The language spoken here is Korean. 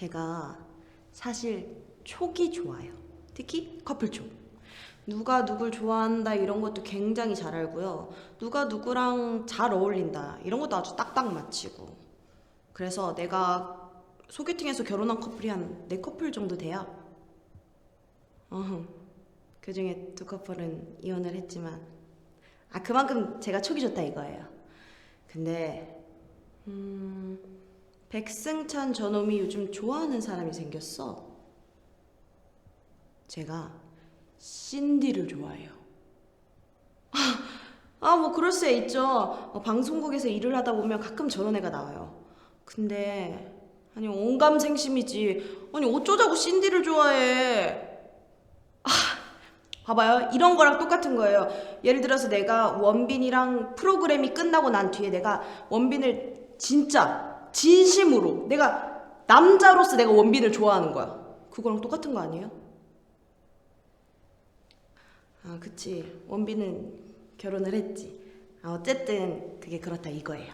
제가 사실 촉이 좋아요. 특히 커플 촉. 누가 누굴 좋아한다 이런 것도 굉장히 잘 알고요. 누가 누구랑 잘 어울린다 이런 것도 아주 딱딱 맞히고. 그래서 내가 소개팅에서 결혼한 커플이 한 네 커플 정도 돼요. 어, 그 중에 두 커플은 이혼을 했지만, 아, 그만큼 제가 촉이 좋다 이거예요. 근데, 음, 백승찬 저놈이 요즘 좋아하는 사람이 생겼어. 제가 신디를 좋아해요. 아, 뭐 그럴 수 있죠. 어, 방송국에서 일을 하다 보면 가끔 저런 애가 나와요. 근데 아니 온감생심이지. 아니 어쩌자고 신디를 좋아해. 아, 봐봐요. 이런 거랑 똑같은 거예요. 예를 들어서 내가 원빈이랑 프로그램이 끝나고 난 뒤에 내가 원빈을 진짜 진심으로 내가 남자로서 내가 원빈을 좋아하는 거야. 그거랑 똑같은 거 아니에요? 아, 그치. 원빈은 결혼을 했지. 아, 어쨌든 그게 그렇다 이거예요.